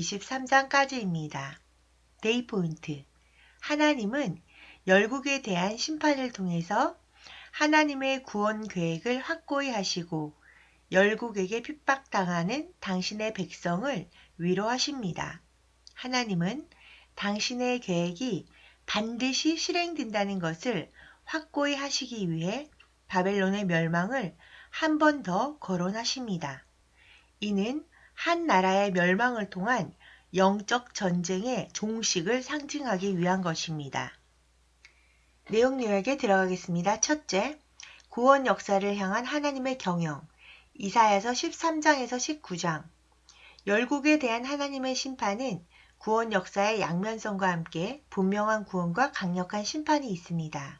23장까지입니다. 데이 포인트. 하나님은 열국에 대한 심판을 통해서 하나님의 구원 계획을 확고히 하시고 열국에게 핍박당하는 당신의 백성을 위로하십니다. 하나님은 당신의 계획이 반드시 실행된다는 것을 확고히 하시기 위해 바벨론의 멸망을 한 번 더 거론하십니다. 이는 한 나라의 멸망을 통한 영적 전쟁의 종식을 상징하기 위한 것입니다. 내용 요약에 들어가겠습니다. 첫째, 구원 역사를 향한 하나님의 경영. 이사야서 13장에서 19장. 열국에 대한 하나님의 심판은 구원 역사의 양면성과 함께 분명한 구원과 강력한 심판이 있습니다.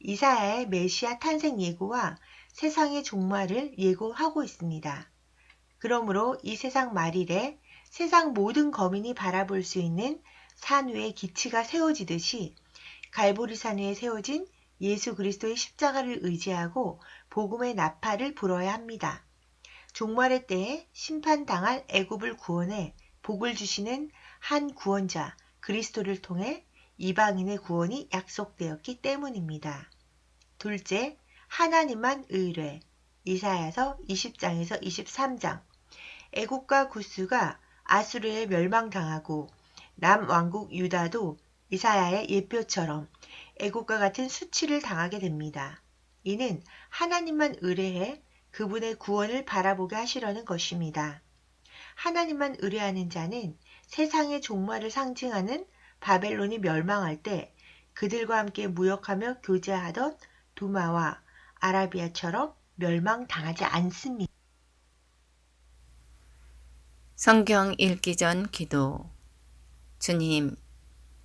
이사야의 메시아 탄생 예고와 세상의 종말을 예고하고 있습니다. 그러므로 이 세상 말일에 세상 모든 거민이 바라볼 수 있는 산 위에 기치가 세워지듯이 갈보리 산 위에 세워진 예수 그리스도의 십자가를 의지하고 복음의 나팔을 불어야 합니다. 종말의 때에 심판당할 애굽을 구원해 복을 주시는 한 구원자 그리스도를 통해 이방인의 구원이 약속되었기 때문입니다. 둘째, 하나님만 의뢰. 이사야서 20장에서 23장. 애국과 구스가 아수르에 멸망당하고 남왕국 유다도 이사야의 예표처럼 애국과 같은 수치를 당하게 됩니다. 이는 하나님만 의뢰해 그분의 구원을 바라보게 하시려는 것입니다. 하나님만 의뢰하는 자는 세상의 종말을 상징하는 바벨론이 멸망할 때 그들과 함께 무역하며 교제하던 두마와 아라비아처럼 멸망당하지 않습니다. 성경 읽기 전 기도. 주님,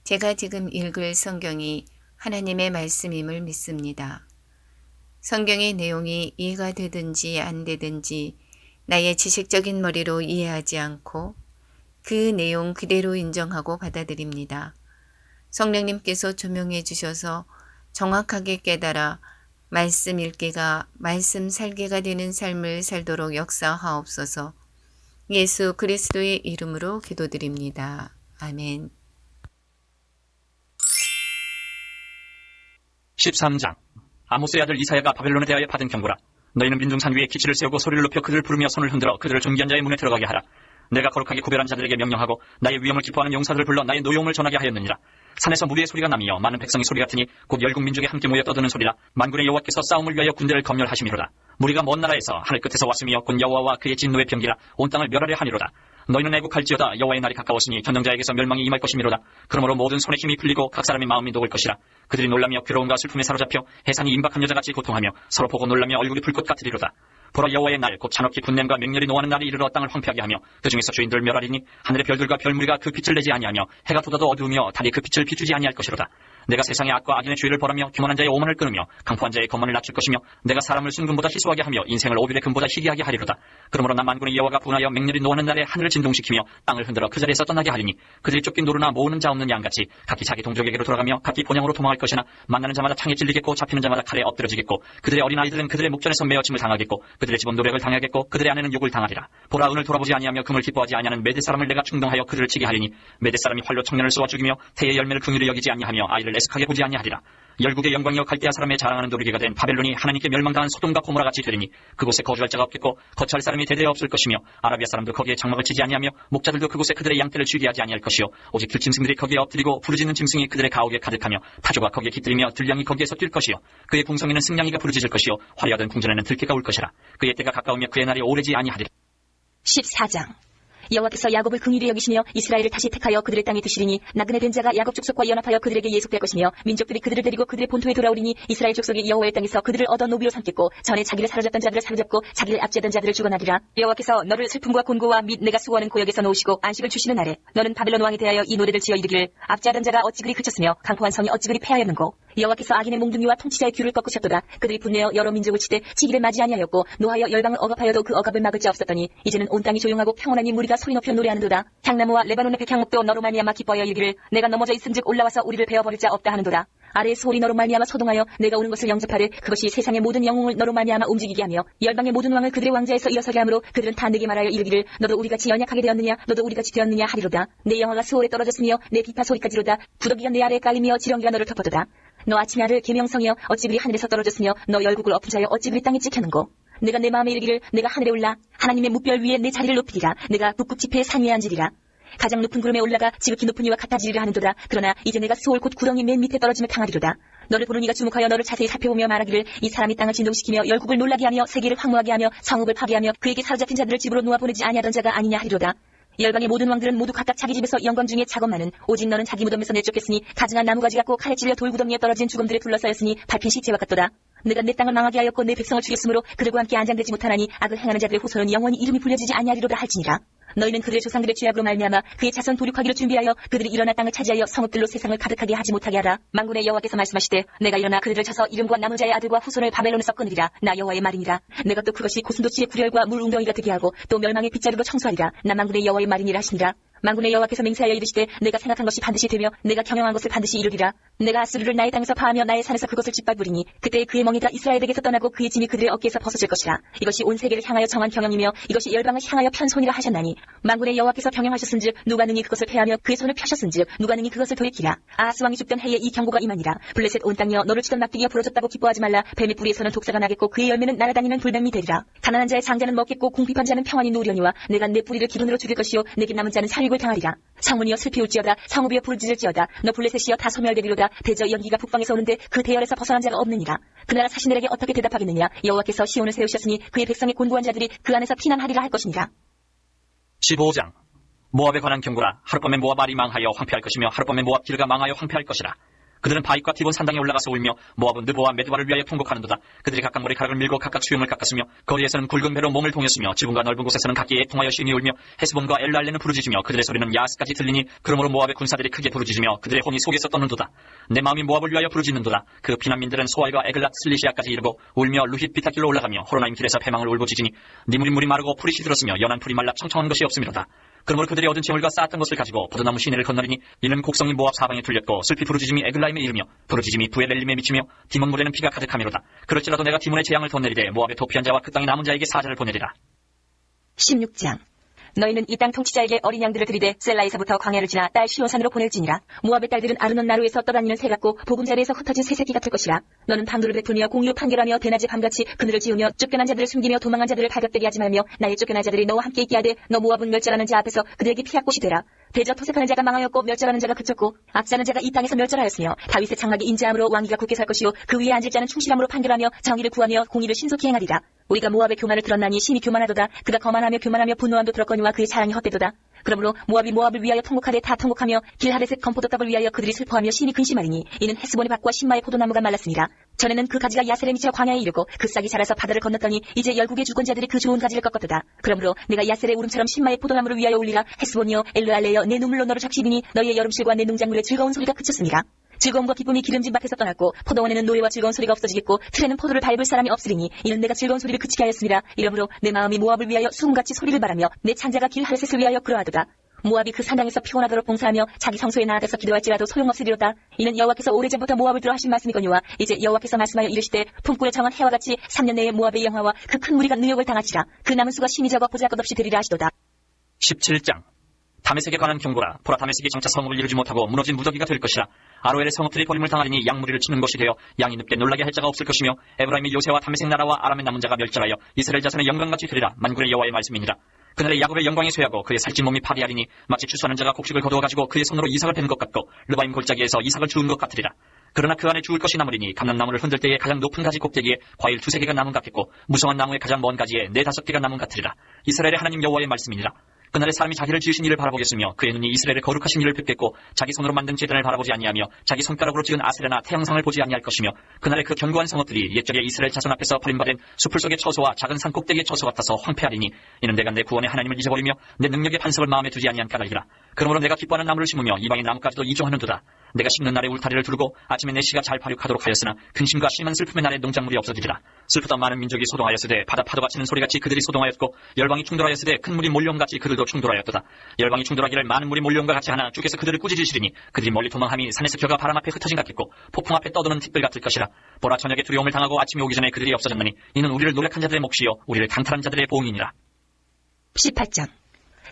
제가 지금 읽을 성경이 하나님의 말씀임을 믿습니다. 성경의 내용이 이해가 되든지 안 되든지 나의 지식적인 머리로 이해하지 않고 그 내용 그대로 인정하고 받아들입니다. 성령님께서 조명해 주셔서 정확하게 깨달아 말씀 읽기가 말씀 살기가 되는 삶을 살도록 역사하옵소서. 예수 그리스도의 이름으로 기도드립니다. 아멘. 13장 아모스의 아들 이사야가 바벨론에 대하여 받은 경고라 너희는 민중산 위에 기치를 세우고 소리를 높여 그들을 부르며 손을 흔들어 그들을 존귀한 자의 문에 들어가게 하라 내가 거룩하게 구별한 자들에게 명령하고 나의 위엄을 기뻐하는 용사들을 불러 나의 노용을 전하게 하였느니라 산에서 무리의 소리가 나며 많은 백성의 소리 같으니 곧 열국 민족이 함께 모여 떠드는 소리라. 만군의 여호와께서 싸움을 위하여 군대를 검열하심이로다. 무리가 먼 나라에서 하늘 끝에서 왔으며 곧 여호와와 그의 진노의 병기라 온 땅을 멸하려 하니로다. 너희는 애국할지어다. 여호와의 날이 가까웠으니 전능자에게서 멸망이 임할 것이미로다. 그러므로 모든 손에 힘이 풀리고 각 사람의 마음이 녹을 것이라. 그들이 놀라며 괴로움과 슬픔에 사로잡혀 해산이 임박한 여자같이 고통하며 서로 보고 놀라며 얼굴이 불꽃 같으리로다 보라 여호와의 날 곧 잔혹히 분냄과 맹렬히 노하는 날이 이르러 땅을 황폐하게 하며 그 중에서 주인들 멸하리니 하늘의 별들과 별무리가 그 빛을 내지 아니하며 해가 돋아도 어두우며 달이 그 빛을 비추지 아니할 것이로다 내가 세상의 악과 악인의 죄를 벌하며 교만한 자의 오만을 끊으며 강포한 자의 거만을 낮출 것이며 내가 사람을 순금보다 희소하게 하며 인생을 오빌의 금보다 희귀하게 하리로다. 그러므로 나 만군의 여호와가 분하여 맹렬히 노하는 날에 하늘을 진동시키며 땅을 흔들어 그 자리에서 떠나게 하리니 그들이 쫓긴 노루나 모으는 자 없는 양같이 각기 자기 동족에게로 돌아가며 각기 본향으로 도망할 것이나 만나는 자마다 창에 찔리겠고 잡히는 자마다 칼에 엎드러지겠고 그들의 어린 아이들은 그들의 목전에서 매어짐을 당하겠고 그들의 집은 노력을 당하겠고 그들의 아내는 욕을 당하리라. 보라 은을 돌아보지 아니하며 금을 기뻐하지 아니하는 메대 사람을 내가 충동하여 그들을 치게 하리니 메대 사람이 활로 청년을 쏘아 죽이며 태의 열매를 긍휼히 여기지 아니하며 아이를 애석하게 보지 아니하리라. 열국의 영광이여 갈대아 사람의 자랑하는 도리개가 된 바벨론이 하나님께 멸망당한 소돔과 고모라 같이 되리니 그곳에 거주할 자가 없겠고 거처할 사람이 대대에 없을 것이며 아라비아 사람도 거기에 장막을 치지 아니하며 목자들도 그곳에 그들의 양떼를 쥐게 하지 아니할 것이요. 오직 들짐승들이 거기에 엎드리고 부르짖는 짐승이 그들의 가옥에 가득하며 타조가 거기에 깃들이며 들량이 거기에서 뛸 것이요. 그의 궁성에는 승냥이가 부르짖을 것이요. 화려하던 궁전에는 들깨가 올 것이라. 그의 때가 가까우며 그의 날이 오래지 아니하리라. 14장 여호와께서 야곱을 긍휼히 여기시며 이스라엘을 다시 택하여 그들의 땅에 두시리니 나그네 된 자가 야곱 족속과 연합하여 그들에게 예속될 것이며 민족들이 그들을 데리고 그들의 본토에 돌아오리니 이스라엘 족속이 여호와의 땅에서 그들을 얻어 노비로 삼겠고 전에 자기를 사로잡던 자들을 사로잡고 자기를 압제하던 자들을 죽어나리라. 여호와께서 너를 슬픔과 곤고와 및 내가 수고하는 고역에서 놓으시고 안식을 주시는 날에 너는 바벨론 왕에 대하여 이 노래를 지어 이르기를 압제하던 자가 어찌 그리 그쳤으며 강포한 성이 어찌 그리 패하였는고 여호와께서 악인의 몽둥이와 통치자의 귀를 꺾으셨도다. 그들이 분내어 여러 민족을 치되 치기를 맞이 아니하였고 노하여 열방을 억압하여도 그 억압을 막을 자 없었더니 이제는 온 땅이 조용하고 평온하니 무리가 소리 높여 노래하는도다. 향나무와 레바논의 백향목도 너로 말미암아 기뻐하여 이르기를 내가 넘어져 있은즉 올라와서 우리를 베어버릴 자 없다 하는도다. 아래의 소리 너로 말미암아 소동하여 내가 오는 것을 영접하되 그것이 세상의 모든 영웅을 너로 말미암아 움직이게 하며 열방의 모든 왕을 그들의 왕자에서 일어서게 하므로 그들은 다 내게 말하여 이르기를 너도 우리같이 연약하게 되었느냐 너도 우리같이 되었느냐 하리로다 내 영화가 수월에 떨어졌으며 내 비파 소리까지로다 구더기가 내 아래에 깔리며 지렁이가 너를 덮어도다 너 아들 계명성이여 어찌 그리 하늘에서 떨어졌으며 너 열국을 엎은 자여 어찌 그리 땅에 찍혔는고? 내가 내 마음에 이르기를 내가 하늘에 올라 하나님의 묵별 위에 내 자리를 높이리라. 내가 북극 지폐의 산 위에 앉으리라. 가장 높은 구름에 올라가 지극히 높은 이와 같아지리라 하는도다. 그러나 이제 내가 수월 곧 구렁이 맨 밑에 떨어짐을 당하리로다. 너를 보는 이가 주목하여 너를 자세히 살펴보며 말하기를 이 사람이 땅을 진동시키며 열국을 놀라게 하며 세계를 황무하게 하며 성읍을 파괴하며 그에게 사로잡힌 자들을 집으로 놓아 보내지 아니하던 자가 아니냐 하리로다 열방의 모든 왕들은 모두 각각 자기 집에서 영광 중에 작업만은 오직 너는 자기 무덤에서 내쫓겠으니 가증한 나무가지 같고 칼에 찔려 돌구덩이에 떨어진 죽음들에 둘러싸였으니 밟힌 시체와 같도다. 내가 내 땅을 망하게 하였고 내 백성을 죽였으므로 그들과 함께 안장되지 못하나니 악을 행하는 자들의 후손은 영원히 이름이 불려지지 아니하리로다 할지니라 너희는 그들의 조상들의 죄악으로 말미암아 그의 자손 도륙하기를 준비하여 그들이 일어나 땅을 차지하여 성읍들로 세상을 가득하게 하지 못하게 하라. 만군의 여호와께서 말씀하시되 내가 일어나 그들을 쳐서 이름과 남은 자의 아들과 후손을 바벨론에서 끊으리라. 나 여호와의 말이니라. 내가 또 그것이 고슴도치의 구렬과 물 웅덩이가 되게 하고 또 멸망의 빗자루로 청소하리라. 나 만군의 여호와의 말이니라 하시니라 만군의 여호와께서 맹세하여 이르시되 내가 생각한 것이 반드시 되며 내가 경영한 것을 반드시 이루리라. 내가 아수르를 나의 땅에서 파하며 나의 산에서 그것을 짓밟으리니 그때 그의 멍에가 이스라엘에게서 떠나고 그의 짐이 그들의 어깨에서 벗어질 것이라. 이것이 온 세계를 향하여 정한 경영이며 이것이 열방을 향하여 편손이라 하셨나니 만군의 여호와께서 경영하셨은즉 누가 능히 그것을 패하며 그의 손을 펴셨은즉 누가 능히 그것을 돌이키라. 아하스 왕이 죽던 해에 이 경고가 임하니라. 블레셋 온 땅이여 너를 치던 막대기가 부러졌다고 기뻐하지 말라. 뱀의 뿌리에서는 독사가 나겠고 그의 열매는 날아다니는 돌뱀이 되리라. 가난한 자의 장자는 먹겠고 궁핍한 자는 평안히 누우려니와 내가 내 뿌리를 기근으로 죽일 것이요 내게 남은 자는 살 육을 당하리라. 성문이여 슬피 울지어다. 성읍이여 부르짖을지어다. 너 블레셋이여 다 소멸되리로다. 대저 연기가 북방에서 오는데 그 대열에서 벗어난 자가 없느니라. 그 나라 사신들에게 어떻게 대답하겠느냐? 여호와께서 시온을 세우셨으니 그의 백성의 곤고한 자들이 그 안에서 피난하리라 할 것이니라. 15장. 모압에 관한 경고라. 하룻밤에 모압 알이 망하여 황폐할 것이며 하룻밤에 모압 길가 망하여 황폐할 것이라 그들은 바익과 디본 산당에 올라가서 울며 모압은 느보와 메드바를 위하여 통곡하는도다. 그들이 각각 머리카락을 밀고 각각 수염을 깎았으며 거리에서는 굵은 배로 몸을 동였으며 지붕과 넓은 곳에서는 각기에 통하여 신이 울며 헤스본과 엘랄레는 부르짖으며 그들의 소리는 야스까지 들리니 그러므로 모압의 군사들이 크게 부르짖으며 그들의 혼이 속에서 떠는도다. 내 마음이 모압을 위하여 부르짖는도다. 그 피난민들은 소알과 에글랏 슬리시아까지 이르고 울며 루힛 비타길로 올라가며 호로나임 길에서 패망을 울고짖으니 니물이 물이 마르고 풀이 시들었으며 연한 풀이 말라 청청한 것이 없음이로다 그러므로 그들이 얻은 재물과 쌓았던 것을 가지고 포도나무 시내를 건너리니 이는 곡성이 모압 사방에 둘렸고 슬피 부르짖음이 에글라임에 이르며 부르짖음이 부에렐림에 미치며 디몬 물에는 피가 가득하미로다. 그럴지라도 내가 디몬의 재앙을 더 내리되 모압의 도피한 자와 그 땅에 남은 자에게 사자를 보내리라. 16장 너희는 이 땅 통치자에게 어린 양들을 들이대 셀라에서부터 광야를 지나 딸 시온산으로 보낼지니라. 모압의 딸들은 아르논 나루에서 떠다니는 새 같고 보금자리에서 흩어진 새새끼 같을 것이라. 너는 방도를 베푸며 공유 판결하며 대낮에 밤같이 그늘을 지우며 쫓겨난 자들을 숨기며 도망한 자들을 발각되게 하지 말며 나의 쫓겨난 자들이 너와 함께 있게 하되 너 모압은 멸절하는 자 앞에서 그들에게 피할 곳이 되라 대저 토색하는 자가 망하였고 멸절하는 자가 그쳤고 악사는 자가 이 땅에서 멸절하였으며 다윗의 장막이 인자함으로 왕위가 굳게 살 것이요 그 위에 앉을 자는 충실함으로 판결하며 정의를 구하며 공의를 신속히 행하리라. 우리가 모압의 교만을 들었나니 심히 교만하도다. 그가 거만하며 교만하며 분노함도 들었거니와 그의 자랑이 헛되도다 그러므로 모압이 모압을 위하여 통곡하되 다 통곡하며 길하렛의 건포도떡을 위하여 그들이 슬퍼하며 심히 근심하리니 이는 헤스본의 밭과 신마의 포도나무가 말랐습니다. 전에는 그 가지가 야셀에 미쳐 광야에 이르고 그 싹이 자라서 바다를 건넜더니 이제 열국의 주권자들이 그 좋은 가지를 꺾었도다. 그러므로 내가 야셀의 울음처럼 신마의 포도나무를 위하여 울리라. 헤스본이여 엘르알레여 내 눈물로 너를 적시리니 너희의 여름실과 내 농작물의 즐거운 소리가 그쳤습니다 즐거움과 기쁨이 기름진 밭에서 떠났고 포도원에는 노래와 즐거운 소리가 없어지겠고 틀에는 포도를 밟을 사람이 없으리니 이는 내가 즐거운 소리를 그치게 하였습니다. 이러므로 내 마음이 모압을 위하여 수음같이 소리를 바라며 내 창자가 길 하르셋을 위하여 그러하도다. 모압이 그 산당에서 피곤하도록 봉사하며 자기 성소에 나아가서 기도할지라도 소용없으리로다. 이는 여호와께서 오래전부터 모압을 들어 하신 말씀이거니와 이제 여호와께서 말씀하여 이르시되 품꾼에 정한 해와 같이 3년 내에 모압의 영화와 그 큰 무리가 능욕을 당하시라. 그 남은 수가 심히 적어 보잘것없이 되리라 하시도다. 17장 다메섹에 관한 경고라 보라 다메섹이 장차 성읍을 이루지 못하고 무너진 무더기가 될 것이라. 아로엘의 성읍들이 버림을 당하리니 양무리를 치는 것이 되어 양이 눕게 놀라게 할 자가 없을 것이며 에브라임이 요새와 다메섹 나라와 아람의 남은 자가 멸절하여 이스라엘 자손의 영광같이 되리라. 만군의 여호와의 말씀이니라. 그날에 야곱의 영광이 쇠하고 그의 살찐 몸이 파리하리니 마치 추수하는 자가 곡식을 거두어 가지고 그의 손으로 이삭을 베는 것 같고 르바임 골짜기에서 이삭을 주운 것 같으리라. 그러나 그 안에 주울 것이 남으리니 감람나무를 흔들 때에 가장 높은 가지 꼭대기에 과일 두세 개가 남은 같겠고 무성한 나무의 가장 먼 가지에 네 다섯 개가 남은 같으리라. 이스라엘의 하나님 여호와의 말씀이니라 그날에 사람이 자기를 지으신 이를 바라보겠으며 그의 눈이 이스라엘의 거룩하신 이를 뵙겠고 자기 손으로 만든 제단을 바라보지 아니하며 자기 손가락으로 지은 아세라나 태양상을 보지 아니할 것이며 그날에 그 견고한 성읍들이 옛적에 이스라엘 자손 앞에서 버림받은 숲을 속의 처소와 작은 산 꼭대기의 처소 같아서 황폐하리니 이는 내가 내 구원의 하나님을 잊어버리며 내 능력의 반석을 마음에 두지 아니한 까닭이라 그러므로 내가 기뻐하는 나무를 심으며 이방의 나무까지도 이종하는도다. 내가 심는 날에 울타리를 두르고 아침에 내 씨가 잘 발육하도록 하였으나 근심과 심한 슬픔의 날에 농작물이 없어지리라. 슬프던 많은 민족이 소동하였으되 바다 파도가 치는 소리같이 그들이 소동하였고 열방이 충돌하였으되 큰 물이 몰려옴같이 그 들도 충돌하였도다. 열방이 충돌하기를 많은 물이 몰려옴과 같이 하나 주께서 그들을 꾸짖으시리니 그들이 멀리 도망함이 산에서 겨가 바람 앞에 흩어진 같겠고 폭풍 앞에 떠도는 틱들 같을 것이라. 보라 저녁에 두려움을 당하고 아침이 오기 전에 그들이 없어졌느니 이는 우리를 노력한 자들의 몫이요 우리를 강탈한 자들의 보응이니라. 18장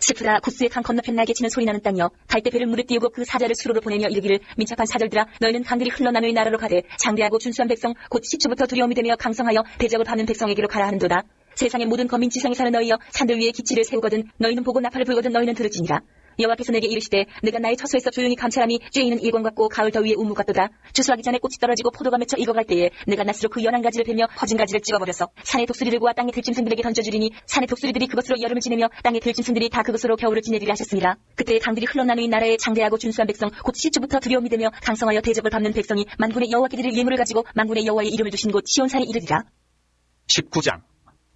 슬프다 구스의 강 건너편 날개 치는 소리 나는 땅이여 갈대 배를 물에 띄우고 그 사자를 수로로 보내며 이르기를 민첩한 사절들아 너희는 강들이 흘러나누의 나라로 가되 장대하고 준수한 백성 곧 시초부터 두려움이 되며 강성하여 대적을 받는 백성에게로 가라 하는도다 세상의 모든 거민 지상에 사는 너희여 산들 위에 기치를 세우거든 너희는 보고 나팔을 불거든 너희는 들을지니라. 여호와께서 내게 이르시되 내가 나의 처소에서 조용히 감찰함이 쬐이는 일광 같고 가을 더위에 우무 같도다. 추수하기 전에 꽃이 떨어지고 포도가 맺혀 익어갈 때에 내가 낫으로 그 연한 가지를 베며 퍼진 가지를 찍어버려서 산의 독수리들과 땅의 들짐승들에게 던져주리니 산의 독수리들이 그것으로 여름을 지내며 땅의 들짐승들이 다 그것으로 겨울을 지내리라 하셨습니다. 그때 강들이 흘러나누인 나라의 장대하고 준수한 백성 곧 시초부터 두려움이 되며 강성하여 대적을 밟는 백성이 만군의 여호와께 드릴 예물을 가지고 만군의 여호와의 이름을 두신 곳 시온산에 이르리라. 19장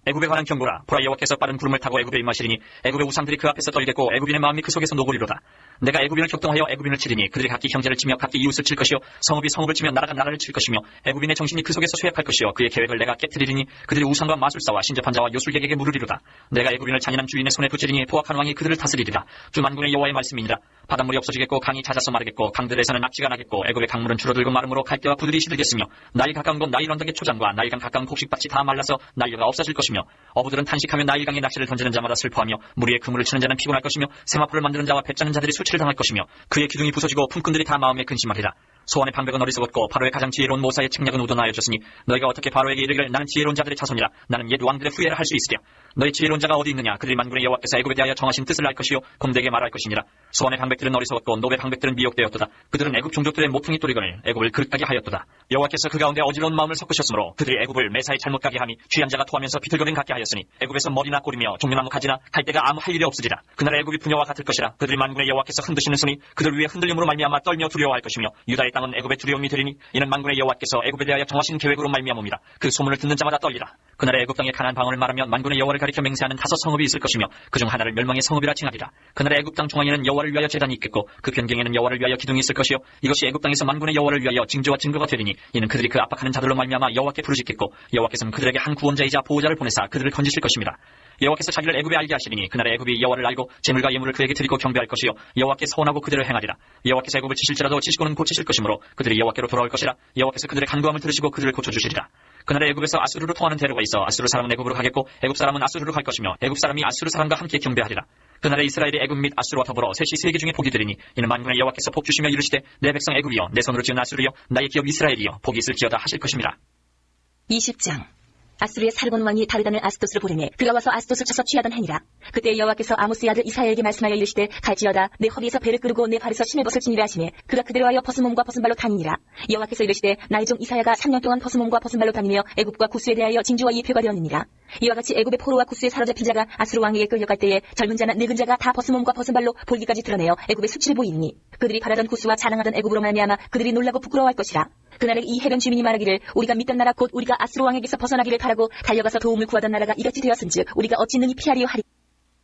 애굽에 관한 경고라. 보라 여호와께서 빠른 구름을 타고 애굽에 임하시리니 애굽의 우상들이 그 앞에서 떨겠고 애굽인의 마음이 그 속에서 노고리로다 내가 애굽인을 격동하여 애굽인을 치리니 그들이 각기 형제를 치며 각기 이웃을 칠 것이요. 성읍이 성읍을 치며 나라가 나라를 칠 것이며 애굽인의 정신이 그 속에서 쇠약할 것이요. 그의 계획을 내가 깨뜨리리니 그들이 우상과 마술사와 신접한 자와 요술객에게 물으리로다. 내가 애굽인을 잔인한 주인의 손에 붙이리니 포악한 왕이 그들을 다스리리라. 주 만군의 여호와의 말씀이니라. 바닷물이 없어지겠고 강이 잦아서 마르겠고 강들에서는 낙지가 나겠고 애굽의 강물은 줄어들고 마름으로 갈대와 부들이 시들겠으며 나일 가까운 곳 나일 언덕의 초장과 나일강 가까운 곡식밭이 다 말라서 나일가 없어질 것이며 어부들은 탄식하며 나일강에 낚시를 던지는 자마다 슬퍼하며 물 위에 그물을 치는 자는 피곤할 것이며 세마포를 만드는 자와 배짜는 자들이 수치를 당할 것이며 그의 기둥이 부서지고 품꾼들이 다 마음에 근심하리라. 소원의 방백은 어리석었고 바로의 가장 지혜로운 모사의 책략은 우도나여졌으니 너희가 어떻게 바로에게 이르기를 나는 지혜로운 자들의 자손이라. 나는 옛 왕들의 후예를 할 수 있으랴 너희 지혜로운 자가 어디 있느냐? 그들이 만군의 여호와께서 애굽에 대하여 정하신 뜻을 알 것이요. 곰되게 말할 것이니라. 소원의 방백들은 어리석었고 노베 방백들은 미혹되었도다. 그들은 애굽 종족들의 모퉁이 또리거늘 애굽을 그릇하게 하였도다. 여호와께서 그 가운데 어지러운 마음을 섞으셨으므로 그들이 애굽을 매사에 잘못 가게 함이 취한 자가 토하면서 비틀거림 같게 하였으니 애굽에서 머리나 꼬리며 종려나무 가지나 갈대가 아무 할 일이 없으리라. 그날 애굽이 부녀와 같을 것이라. 그들이 만군의 여호와께서 흔드시는 손이 그들 위에 흔들림으로 말미암아 떨며 두려워할 것이며 유다의 땅은 애굽의 두려움이 되리니 이는 만군의 여호와께서 애굽에 대하여 정하신 계획으로 말미암음이라. 그 소문을 듣는 자마다 떨리라. 그날의 애굽 땅에 가난 방언을 말하면 만군의 여호와를 가리켜 맹세하는 다섯 성읍이 있을 것이며 그중 하나를 멸망의 성읍이라 칭하리라. 그날의 애굽 땅 중앙에는 여호와를 위하여 제단이 있겠고 그 변경에는 여호와를 위하여 기둥이 있을 것이요 이것이 애굽 땅에서 만군의 여호와를 위하여 징조와 증거가 되리니 이는 그들이 그 압박하는 자들로 말미암아 여호와께 부르짖겠고 여호와께서는 그들에게 한 구원자이자 보호자를 보내사 그들을 건지실 것입니다. 여호와께서 자기를 애굽에 알게 하시리니 그날의 애굽이 여호와를 알고 재물과 예물을 그에게 드리고 경배할 것이요 여호와께 서원하고 그들을 행하리라. 여호와께서 애굽을 치실지라도 치시고는 고치실 것이므로 그들이 여호와께로 돌아올 것이라. 여호와께서 그들의 간구함을 들으시고 그들을 고쳐 주시리라 그날에 애굽에서 아수르로 통하는 대로가 있어 아수르 사람은 애굽으로 가겠고 애굽 사람은 아수르로 갈 것이며 애굽 사람이 아수르 사람과 함께 경배하리라. 그날에 이스라엘이 애굽 및 아수르와 더불어 셋이 세계 중에 복이 되리니 이는 만군의 여호와께서 복 주시며 이르시되 내 백성 애굽이여 내 손으로 지은 아수르여 나의 기업 이스라엘이여 복이 있을지어다 하실 것입니다. 20장 아수르의 살곤 왕이 다르다는 아스토스를 보내니 그가 와서 아스토스를 쳐서 취하던 행이라. 그때 여호와께서 아모스의 아들 이사야에게 말씀하여 이르시되 갈지어다 내 허리에서 배를 끄르고 내 발에서 신의 벗을 지니라 하시니 그가 그대로 하여 벗은 몸과 벗은 발로 다니니라. 여호와께서 이르시되 나의 종 이사야가 3년 동안 벗은 몸과 벗은 발로 다니며 애굽과 구스에 대하여 징조와 예표가 되었느니라 이와 같이 애굽의 포로와 구스에 사로잡힌 자가 아수르 왕에게 끌려갈 때에 젊은 자나 늙은 자가 다 벗은 몸과 벗은 발로 볼기까지 드러내어 애굽의 수치를 보이니 그들이 바라던 구스와 자랑하던 애굽으로 말미암아 그들이 놀라고 부끄러워할 것이라. 그날에 이 해변 주민이 말하기를 우리가 믿던 나라 곧 우리가 아수르 왕에게서 벗어나기를 바라고 달려가서 도움을 구하던 나라가 이같이 되었은즉 우리가 어찌 능히 피하리요 하리.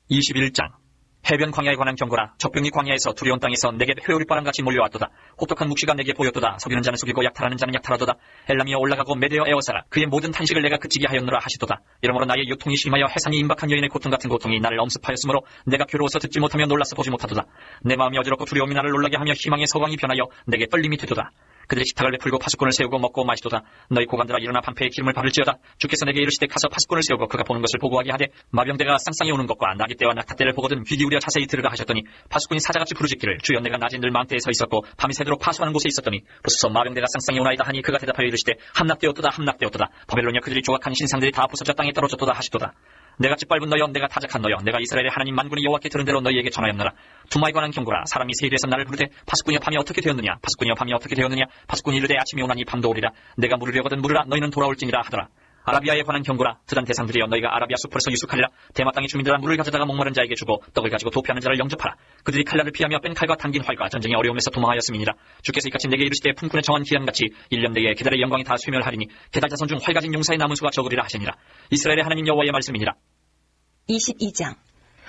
21장 해변 광야에 관한 경고라 적병이 광야에서 두려운 땅에서 내게 회오리바람 같이 몰려왔도다. 혹독한 묵시가 내게 보였도다. 속이는 자는 속이고 약탈하는 자는 약탈하도다. 엘람이여 올라가고 메대어 에어사라. 그의 모든 탄식을 내가 그치게 하였노라 하시도다. 이러므로 나의 유통이 심하여 해산이 임박한 여인의 고통 같은 고통이 나를 엄습하였으므로 내가 괴로워서 듣지 못하며 놀라서 보지 못하도다. 내 마음이 어지럽고 두려움이 나를 놀라게 하며 희망의 서광이 변하여 내게 떨림이 되도다 그들의 식탁을 베풀고 파수꾼을 세우고 먹고 마시도다. 너희 고관들아 일어나 반패의 기름을 바를지어다. 주께서 내게 이르시되 가서 파수꾼을 세우고 그가 보는 것을 보고하게 하되 마병대가 쌍쌍이 오는 것과 나귀 때와 낙타 때를 보거든 귀 기울여 자세히 들으라 하셨더니 파수꾼이 사자같이 부르짖기를 주여 내가 낮에 늘 망대에 서 있었고 밤이 새도록 파수하는 곳에 있었더니 부수서 마병대가 쌍쌍이 오나이다 하니 그가 대답하여 이르시되 함락되었도다 함락되었도다. 바벨로니아 그들이 조각한 신상들이 다 부서져 땅에 떨어졌도다 하시도다. 내가 짓밟은 너여 내가 타작한 너여 내가 이스라엘의 하나님 만군의 여호와께 들은 대로 너희에게 전하였노라. 두마에 관한 경고라. 사람이 세일에서 나를 부르되 파수꾼이여 밤이 어떻게 되었느냐? 파수꾼이여 밤이 어떻게 되었느냐? 파수꾼이 이르되 아침이 오나니 밤도 오리라. 내가 물으려거든 물으라. 너희는 돌아올지니라 하더라. 아라비아에 관한 경고라. 드단 대상들이여 너희가 아라비아 숲에서 유숙하리라. 대마 땅의 주민들아 물을 가져다가 목마른 자에게 주고 떡을 가지고 도피하는 자를 영접하라. 그들이 칼날을 피하며 뺀 칼과 당긴 활과 전쟁의 어려움에서 도망하였음이니라. 주께서 이같이 내게 이르시되 품꾼의 정한 기한같이 1년 내에 계달의 영광이 다 쇠멸하리니 계달 자손 중 활 가진 용사의 남은 수가 적으리라 하시니라. 이스라엘의 하나님 여호와의 말씀이니라 22장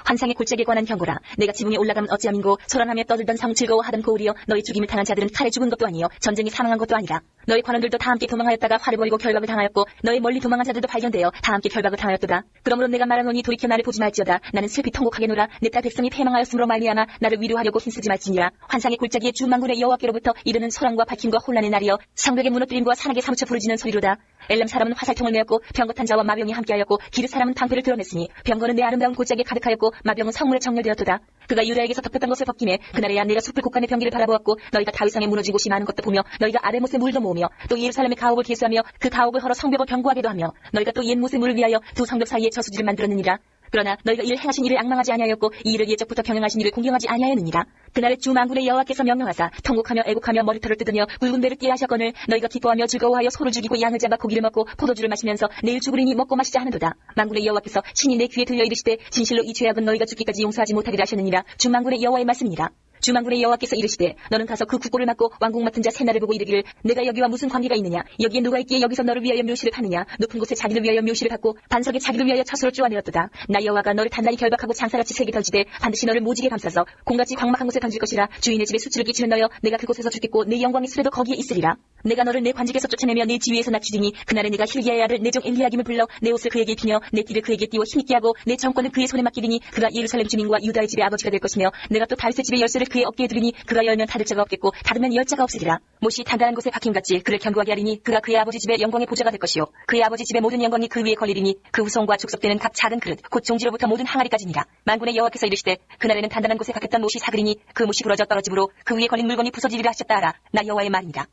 환상의 골짜기에 관한 경고라. 내가 지붕에 올라가면 어찌함인고 소란하며 떠들던 성 즐거워하던 고울이여 너희 죽임을 당한 자들은 칼에 죽은 것도 아니요 전쟁이 사망한 것도 아니라. 너희 관원들도 다 함께 도망하였다가 화를 벌이고 결박을 당하였고 너희 멀리 도망한 자들도 발견되어 다 함께 결박을 당하였도다. 그러므로 내가 말하노니 돌이켜 나를 보지 말지어다. 나는 슬피 통곡하게 놀아 내딸 백성이 패망하였으므로 말미암아 나를 위로하려고 힘쓰지 말지니라. 환상의 골짜기에 주 만군의 여호와께로부터 이르는 소란과 박힘과 혼란의 날이여 성벽의 무너뜨림과 산악에 사무쳐 부르짖는 소리로다. 엘람 사람은 화살통을 메었고 병거탄 자와 마병이 함께하였고 기르 사람은 방패를 드러냈으니 병거는 내 아름다운 골짜기에 가득하였고 마병은 성문에 정렬되었도다. 그가 유다에게서 덮였던 것을 벗김에 그날에야 내가 숲을 곡간의 병기를 바라보았고 너희가 무너진 곳이 많은 것도 보며 너희가 아레못의 물도 모으며 또 예루살렘의 가옥을 개수하며 그 가옥을 헐어 성벽을 견고하게도 하며 너희가 또 옛못의 물을 위하여 두 성벽 사이에 저수지를 만들었느니라 그러나 너희가 이를 행하신 일을 악망하지 아니하였고 이 일을 예적부터 경영하신 일을 공경하지 아니하였느니라. 그날에 주 만군의 여호와께서 명령하사 통곡하며 애곡하며 머리털을 뜯으며 굵은 배를 띠에 하셨거늘 너희가 기뻐하며 즐거워하여 소를 죽이고 양을 잡아 고기를 먹고 포도주를 마시면서 내일 죽으리니 먹고 마시자 하는도다. 만군의 여호와께서 친히 내 귀에 들려 이르시되 진실로 이 죄악은 너희가 죽기까지 용서하지 못하리라 하셨느니라. 주 만군의 여호와의 말씀이니라 주만군의 여호와께서 이르시되 너는 가서 그 국고를 맡고 왕궁 맡은 자 세나를 보고 이르기를 내가 여기와 무슨 관계가 있느냐? 여기에 누가 있기에 여기서 너를 위하여 묘시를 파느냐? 높은 곳에 자기를 위하여 묘시를 받고 반석에 자기를 위하여 처소를 쪼아내었도다. 나 여호와가 너를 단단히 결박하고 장사같이 세게 던지되 반드시 너를 모지게 감싸서 공같이 광막한 곳에 던질 것이라. 주인의 집에 수치를 끼치는 너여 내가 그곳에서 죽겠고 내 영광이 수레도 거기에 있으리라. 내가 너를 내 관직에서 쫓아내며 내 지위에서 낮추리니 그날에 내가 힐기야의 아들 내종 엘리야김을 불러 내 옷을 그에게 입히며 내 띠를 그에게 띄워 힘있게 하고 내 정권을 그의 손에 맡기리니 그가 예루살렘 주민과 유다의 집의 아버지가 될 것이며 내가 또 다윗의 집의 열쇠를 그의 어깨에 두리니 그가 열면 닫을 자가 없겠고 닫으면 열 자가 없으리라. 못이 단단한 곳에 박힘같이 그를 견고하게 하리니 그가 그의 아버지 집의 영광의 보좌가 될 것이요. 그의 아버지 집의 모든 영광이 그 위에 걸리리니 그 후손과 족속되는 각 작은 그릇 곧 종지로부터 모든 항아리까지니라. 만군의 여호와께서 이르시되 그날에는 단단한 곳에 박혔던 못이 사그리니 그 못이 부러져 떨어지므로 그 위에 걸린 물건이 부서지리라 하셨다 하라. 나 여호와의 말이니라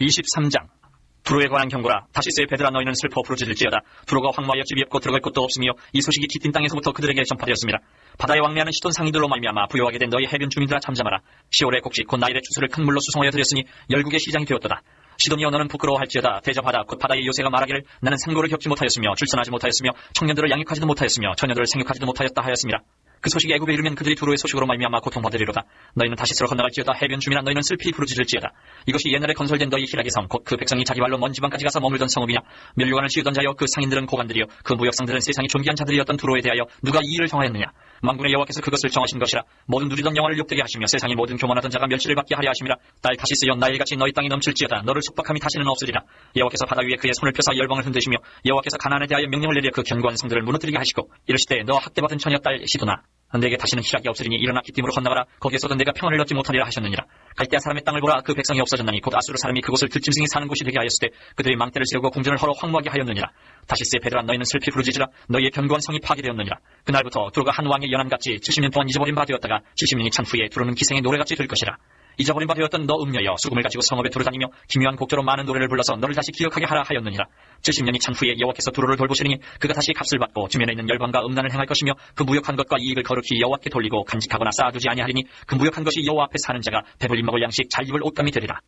23장. 두로에 관한 경고라. 다시스의 베드라 너희는 슬퍼 부르짖을지어다. 두로가 황무하여 집이 없고 들어갈 곳도 없으며 이 소식이 기틴 땅에서부터 그들에게 전파되었습니다 바다에 왕래하는 시돈 상인들로 말미암아 부여하게 된 너희 해변 주민들아 잠잠하라. 시올의 곡식 곧 나일의 추수를 큰 물로 수송하여 드렸으니 열국의 시장이 되었도다. 시돈이여 너는 부끄러워할지어다. 대접하다 곧 바다의 요새가 말하기를 나는 상고를 겪지 못하였으며 출산하지 못하였으며 청년들을 양육하지도 못하였으며 처녀들을 생육하지도 못하였다 하였습니다 그 소식이 애굽에 이르면 그들이 두로의 소식으로 말미암아 고통받으리로다. 너희는 다시스로 건너갈지어다 해변 주민아 너희는 슬피 부르짖을지어다. 이것이 옛날에 건설된 너희 희락의 성곧그 백성이 자기 발로 먼 지방까지 가서 머물던 성읍이냐. 멸류관을 지으던 자여 그 상인들은 고관들이여 그 무역상들은 세상이 존귀한 자들이었던 두로에 대하여 누가 이 일을 정하였느냐. 만군의 여호와께서 그것을 정하신 것이라. 모든 누리던 영화를 욕되게 하시며 세상이 모든 교만하던 자가 멸치를 받게 하려 하심이라. 딸 다시스여 나일같이 너희 땅이 넘칠지어다. 너를 속박함이 다시는 없으리라. 여호와께서 바다 위에 그의 손을 펴사 열방을 흔드시며 여호와께서 가나안에 대하여 명령을 내려 그 견고한 성들을 무너뜨리게 하시고 이르시되 너 학대받은 처녀 딸 시도나 내게 다시는 희락이 없으리니 일어나 기팀으로 건너가라. 거기에서도 내가 평안을 얻지 못하리라 하셨느니라. 갈대아 사람의 땅을 보라. 그 백성이 없어졌나니 곧 아수르 사람이 그곳을 들짐승이 사는 곳이 되게 하였으되 그들이 망대를 세우고 궁전을 헐어 황무하게 하였느니라. 다시스의 베드라 너희는 슬피 부르짖으라. 너희의 견고한 성이 파괴되었느니라. 그날부터 두루가 한 왕의 연한같이 70년 동안 잊어버린 바 되었다가 70년이 찬 후에 두루는 기생의 노래같이 될 것이라 잊어버린 바 되었던 너 음녀여 수금을 가지고 성읍에 두루다니며 기묘한 곡조로 많은 노래를 불러서 너를 다시 기억하게 하라 하였느니라. 70년이 찬 후에 여호와께서 두루를 돌보시리니 그가 다시 값을 받고 주변에 있는 열방과 음란을 행할 것이며 그 무역한 것과 이익을 거룩히 여호와께 돌리고 간직하거나 쌓아두지 아니하리니 그 무역한 것이 여호와 앞에 사는 자가 배불리 먹을 양식 잘 입을 옷감이 되리라